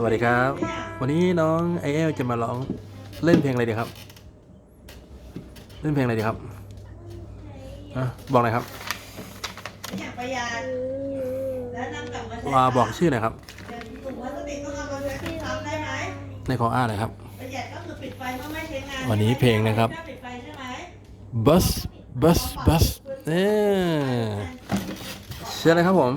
สวัสดีครับ วันนี้น้องไอเอลจะมาร้องเล่นเพลงอะไรดีครับ เล่นเพลงอะไรดีครับอะบอกหน่อยครับอยากประหยัดแล้วนำกลับมาใช้ว่าบอกชื่อหน่อยครับเดี๋ยวถุงพลาสติกต้องเอามาใช้ที่ทำได้ไหมในขออ่านหน่อยครับประหยัดก็คือปิดไฟเมื่อไม่ใช้งานวันนี้เพลงนะครับปิดไฟใช่ไหม bus bus bus เออเชื่อเลยครับผม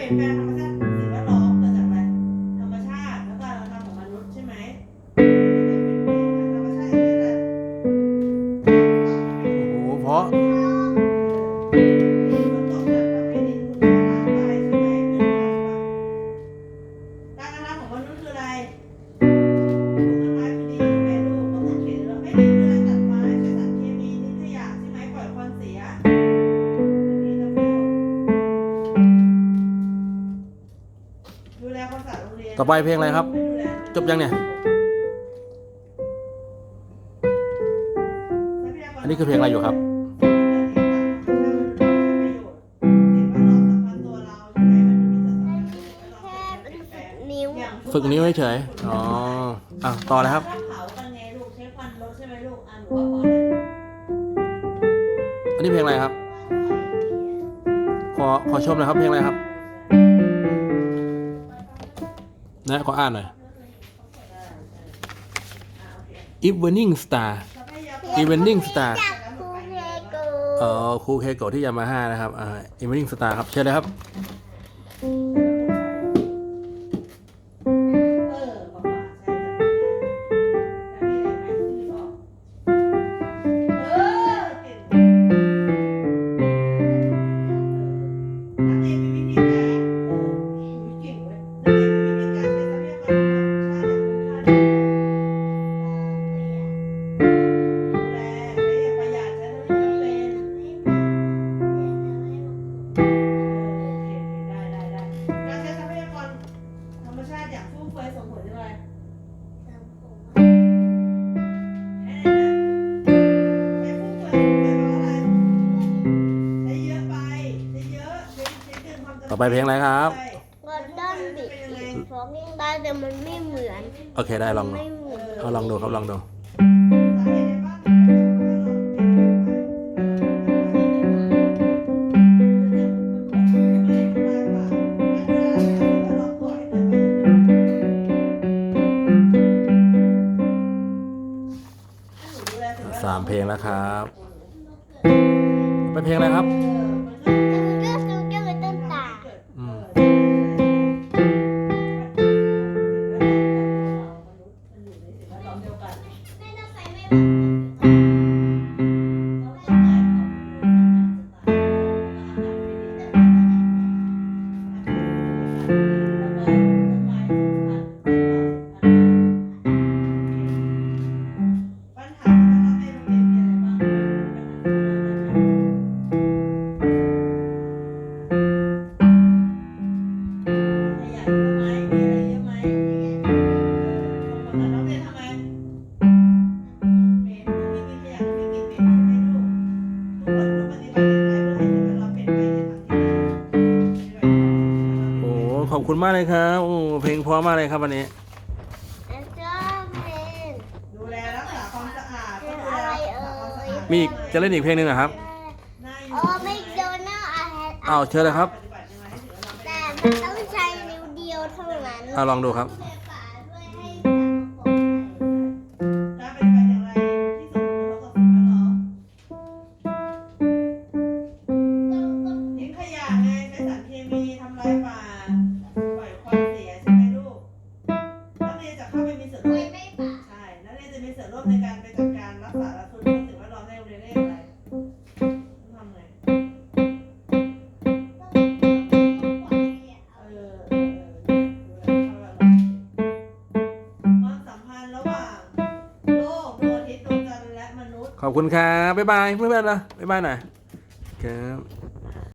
ลี่ยนแปลงธรรมชาติสิ่งแวดล้อมเกิดจากอะไร ธรรมชาติ แล้วก็เราทำของมนุษย์ใช่ไหมธรรมชาติอย่างนี้แหละโอ้โหเพราะ ต่อไปเพลงอะไรครับ จบยังเนี่ย อันนี้คือเพลงอะไรอยู่ครับ นิ้ว ฝึกนิ้วเฉยๆอ๋ออะต่อเลยครับ ถ้าเผากันไงลูกใช้ควันรถใช่ไหมลูกอะหนูว่าพอเลยอันนี้เพลงอะไรครับ ขอขอชมหน่อยครับเพลงอะไรครับ นะขออ่านหน่อย Evening Star Evening Star จากครูเพโกเอ่อครูเคโกะที่ยามาฮ่านะครับอ่า Evening Star ครับเชิญเลยครับเอ ไปเพลงอะไรครับกดด้อนบิดฟ้องยังได้แต่มันไม่เหมือนโอเคได้ลองดูไม่เหมือนเอาลองดูครับลองดู สาเหตุในบ้านเราสามเพลงแล้วครับ ไปเพลงอะไรครับ คุณมากเลยครับโอ้เพลงเพราะมากเลยครับวันนี้แล้วก็เป็นดูแลรักษาความสะอาดเป็นอะไรเอ่ยมีอีกจะเล่นอีกเพลงหนึ่งเหรอครับน่าอโอ้ยู่ไม่โดนอาหารอ้าวเชิญเลยครับปฏิบัติยังไงให้สิ่งแวดล้อมเป็นแต่มันต้องใช้นิ้วเดียวเท่านั้น เอาลองดูครับ ขอบคุณครับบ๊ายบายเพื่อนๆนะบ๊ายบายหน่อยครับ